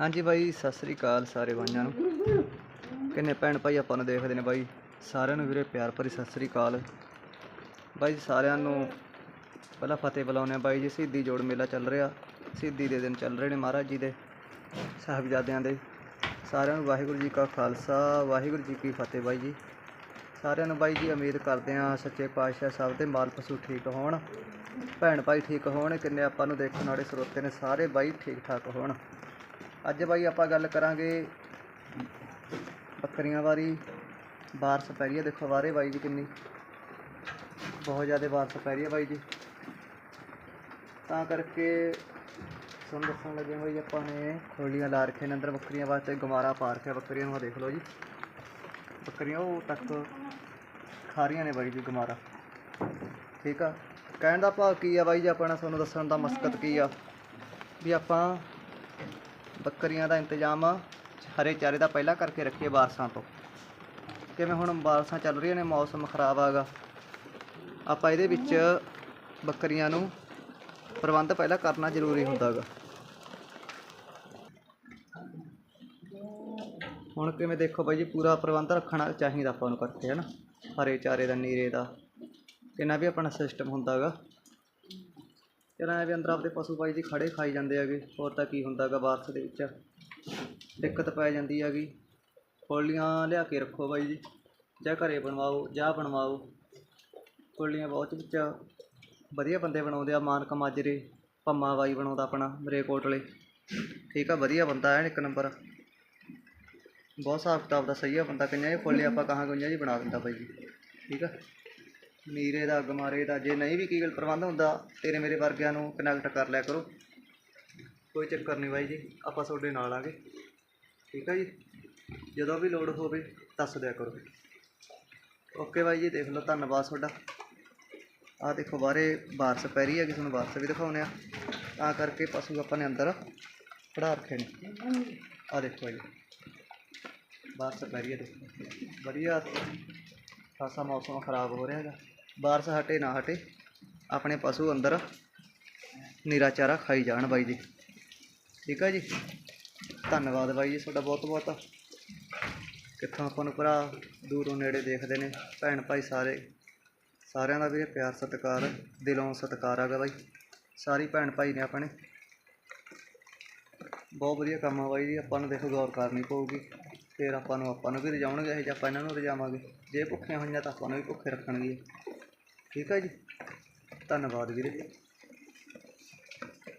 ਹਾਂਜੀ ਬਾਈ, ਸਤਿ ਸ੍ਰੀ ਅਕਾਲ ਸਾਰੇ ਬਾਈਆਂ ਨੂੰ। ਕਿੰਨੇ ਭੈਣ ਭਾਈ ਆਪਾਂ ਨੂੰ ਦੇਖਦੇ ਨੇ ਬਾਈ। ਸਾਰਿਆਂ ਨੂੰ ਵੀਰੇ ਪਿਆਰ ਭਰੀ ਸਤਿ ਸ੍ਰੀ ਅਕਾਲ। ਬਾਈ ਸਾਰਿਆਂ ਨੂੰ ਪਹਿਲਾਂ ਫਤਿਹ ਬੁਲਾਉਂਦੇ ਆ ਬਾਈ ਜੀ, ਸ਼ਹੀਦੀ ਜੋੜ ਮੇਲਾ ਚੱਲ ਰਿਹਾ। ਸ਼ਹੀਦੀ ਦੇ ਦਿਨ ਚੱਲ ਰਹੇ ਨੇ ਮਹਾਰਾਜ ਜੀ ਦੇ, ਸਾਹਿਬਜ਼ਾਦਿਆਂ ਦੇ। ਸਾਰਿਆਂ ਨੂੰ ਵਾਹਿਗੁਰੂ ਜੀ ਕਾ ਖਾਲਸਾ, ਵਾਹਿਗੁਰੂ ਜੀ ਕੀ ਫਤਿਹ ਬਾਈ ਜੀ। ਸਾਰਿਆਂ ਨੂੰ ਬਾਈ ਜੀ ਉਮੀਦ ਕਰਦੇ ਆ ਸੱਚੇ ਪਾਤਸ਼ਾਹ ਸਭ ਦੇ ਮਾਲ ਪਸ਼ੂ ਠੀਕ ਹੋਣ। ਭੈਣ ਭਾਈ ਠੀਕ ਹੋਣ, ਕਿੰਨੇ ਆਪਾਂ ਨੂੰ ਦੇਖਣ ਵਾਲੇ ਸਰੋਤੇ ਨੇ ਸਾਰੇ ਬਾਈ ਠੀਕ ਠਾਕ ਹੋਣ। ਅੱਜ ਬਾਈ ਆਪਾਂ ਗੱਲ ਕਰਾਂਗੇ ਬੱਕਰੀਆਂ ਬਾਰੇ। ਬਾਰਸ ਪੈ ਰਹੀ ਹੈ, ਦੇਖੋ ਬਾਰੇ ਬਾਈ ਜੀ ਕਿੰਨੀ। ਬਹੁਤ ਜ਼ਿਆਦਾ ਬਾਰਸ ਪੈ ਰਹੀ ਹੈ ਬਾਈ ਜੀ ਤਾਂ ਕਰਕੇ ਤੁਹਾਨੂੰ ਦੱਸਣ ਲੱਗੇ ਬਾਈ, ਆਪਾਂ ਨੇ ਖੋਲੀਆਂ ਲਾ ਰੱਖੇ ਨੇ ਅੰਦਰ ਬੱਕਰੀਆਂ ਵਾਸਤੇ ਗਮਾਰਾ ਪਾ ਰੱਖਿਆ ਬੱਕਰੀਆਂ ਨੂੰ, ਆਹ ਦੇਖ ਲਓ ਜੀ। ਬੱਕਰੀਆਂ ਉਹ ਤੱਕ ਖਾ ਰਹੀਆਂ ਨੇ ਬਾਈ ਜੀ ਗਮਾਰਾ ਠੀਕ ਆ। ਕਹਿਣ ਦਾ ਭਾਵ ਕੀ ਆ ਬਾਈ ਜੀ, ਆਪਣਾ ਤੁਹਾਨੂੰ ਦੱਸਣ ਦਾ ਮਕਸਦ ਕੀ ਆ? ਵੀ ਆਪਾਂ ਬੱਕਰੀਆਂ ਦਾ ਇੰਤਜ਼ਾਮ ਹਰੇ ਚਾਰੇ ਦਾ ਪਹਿਲਾਂ ਕਰਕੇ ਰੱਖੀਏ ਬਾਰਸਾਂ ਤੋਂ। ਕਿਵੇਂ ਹੁਣ ਬਾਰਸਾਂ ਚੱਲ ਰਹੀਆਂ ਨੇ, ਮੌਸਮ ਖਰਾਬ ਆਗਾ। ਆਪਾਂ ਇਹਦੇ ਵਿੱਚ ਬੱਕਰੀਆਂ ਨੂੰ ਪ੍ਰਬੰਧ ਪਹਿਲਾਂ ਕਰਨਾ ਜ਼ਰੂਰੀ ਹੁੰਦਾ ਗਾ ਹੁਣ ਕਿਵੇਂ ਦੇਖੋ ਬਾਈ ਜੀ, ਪੂਰਾ ਪ੍ਰਬੰਧ ਰੱਖਣਾ ਚਾਹੀਦਾ ਆਪਾਂ ਨੂੰ ਕਰਕੇ ਹੈ ਨਾ ਹਰੇ ਚਾਰੇ ਦਾ, ਨੀਰੇ ਦਾ। ਕਿੰਨਾ ਵੀ ਆਪਣਾ ਸਿਸਟਮ ਹੁੰਦਾ ਗਾ ਐ ਵੀ ਅੰਦਰ ਆਪਦੇ ਪਸ਼ੂ ਬਾਈ ਜੀ ਖੜੇ ਖਾਈ ਜਾਂਦੇ ਹੈਗੇ। ਹੋਰ ਤਾਂ ਕੀ ਹੁੰਦਾ ਗਾ ਬਾਰਸ ਦੇ ਵਿੱਚ। ਦਿੱਕਤ ਪੈ ਜਾਂਦੀ ਹੈਗੀ। ਖੋਲੀਆਂ ਲਿਆ ਕੇ ਰੱਖੋ ਬਾਈ ਜੀ। ਜਾਂ ਘਰੇ ਬਣਵਾਓ, ਜਾਂ ਬਣਵਾਓ। ਖੋਲੀਆਂ ਬਹੁਤ ਵਿੱਚ ਵਧੀਆ ਬੰਦੇ ਬਣਾਉਂਦੇ ਆ, ਮਾਨਕ ਮਾਜਰੇ। ਪੰਮਾ ਬਾਈ ਬਣਾਉਂਦਾ ਆਪਣਾ ਮਰੇਕੋਟਲੇ ਠੀਕ ਆ, ਵਧੀਆ ਬੰਦਾ ਐਨ ਇੱਕ ਨੰਬਰ। ਬਹੁਤ ਹਿਸਾਬ ਕਿਤਾਬ ਦਾ ਸਹੀ ਆ ਬੰਦਾ। ਕਈਆਂ ਇਹ ਖੋਲੇ ਆਪਾਂ ਕਹਾਂਗੇ ਕਈਆਂ ਜੀ ਬਣਾ ਦਿੰਦਾ ਬਾਈ ਜੀ। ਠੀਕ ਆ? ਮੀਰੇ ਦਾ, ਗਮਾਰੇ ਦਾ, ਜੇ ਨਹੀਂ ਵੀ ਕੀ ਗੱਲ ਪ੍ਰਬੰਧ ਹੁੰਦਾ, ਤੇਰੇ ਮੇਰੇ ਵਰਗਿਆਂ ਨੂੰ ਕਨੈਕਟ ਕਰ ਲਿਆ ਕਰੋ। ਕੋਈ ਚੱਕਰ ਨਹੀਂ ਬਾਈ ਜੀ, ਆਪਾਂ ਤੁਹਾਡੇ ਨਾਲ ਆਗੇ। ਠੀਕ ਆ ਜੀ? ਜਦੋਂ ਵੀ ਲੋੜ ਹੋਵੇ, ਦੱਸ ਦਿਆ ਕਰੋ। ਓਕੇ ਬਾਈ ਜੀ, ਦੇਖ ਲਓ, ਧੰਨਵਾਦ ਤੁਹਾਡਾ। ਆਹ ਦੇਖੋ, ਬਾਹਰੇ ਬਾਰਸ ਪੈ ਰਹੀ ਹੈ ਕਿ ਤੁਹਾਨੂੰ ਬਾਰਸ ਵੀ ਦਿਖਾਉਂਦੇ ਆ। ਤਾਂ ਕਰਕੇ ਪਸ਼ੂ ਆਪਾਂ ਨੇ ਅੰਦਰ ਖੜਾ ਰੱਖੇ ਨੇ। ਆਹ ਦੇਖੋ ਜੀ, ਬਾਰਸ ਪੈ ਰਹੀ ਹੈ, ਦੇਖੋ। ਵਧੀਆ। ਖਾਸਾ ਮੌਸਮ ਖਰਾਬ ਹੋ ਰਿਹਾ ਹੈਗਾ। ਬਾਰਸ ਹਟੇ ਨਾ ਹਟੇ, ਆਪਣੇ ਪਸ਼ੂ ਅੰਦਰ ਨੀਰਾ ਚਾਰਾ ਖਾਈ ਜਾਣ ਬਾਈ ਜੀ। ਠੀਕ ਆ ਜੀ? ਧੰਨਵਾਦ ਬਾਈ ਜੀ ਤੁਹਾਡਾ ਬਹੁਤ ਬਹੁਤ। ਕਿੱਥੋਂ ਆਪਾਂ ਨੂੰ ਭਰਾ ਦੂਰੋਂ ਨੇੜੇ ਦੇਖਦੇ ਨੇ, ਭੈਣ ਭਾਈ ਸਾਰੇ। ਸਾਰਿਆਂ ਦਾ ਵੀਰੇ ਪਿਆਰ, ਸਤਿਕਾਰ, ਦਿਲੋਂ ਸਤਿਕਾਰ ਹੈਗਾ ਬਾਈ। ਸਾਰੀ ਭੈਣ ਭਾਈ ਨੇ ਆਪਣੇ। ਬਹੁਤ ਵਧੀਆ ਕੰਮ ਆ ਬਾਈ ਜੀ, ਆਪਾਂ ਨੂੰ ਦੇਖੋ ਗੌਰ ਕਰਨੀ ਪਊਗੀ। ਫਿਰ ਆਪਾਂ ਨੂੰ ਆਪਾਂ ਨੂੰ ਵੀ ਰਜਾਉਣਗੇ, ਇਹ ਜਾਂ ਆਪਾਂ ਇਹਨਾਂ ਨੂੰ ਰਜਾਵਾਂਗੇ। ਜੇ ਭੁੱਖੇ ਹੋਈਆਂ ਤਾਂ ਆਪਾਂ ਨੂੰ ਵੀ ਭੁੱਖੇ ਰੱਖਣਗੇ। ਠੀਕ ਹੈ ਜੀ। ਧੰਨਵਾਦ ਵੀਰੇ।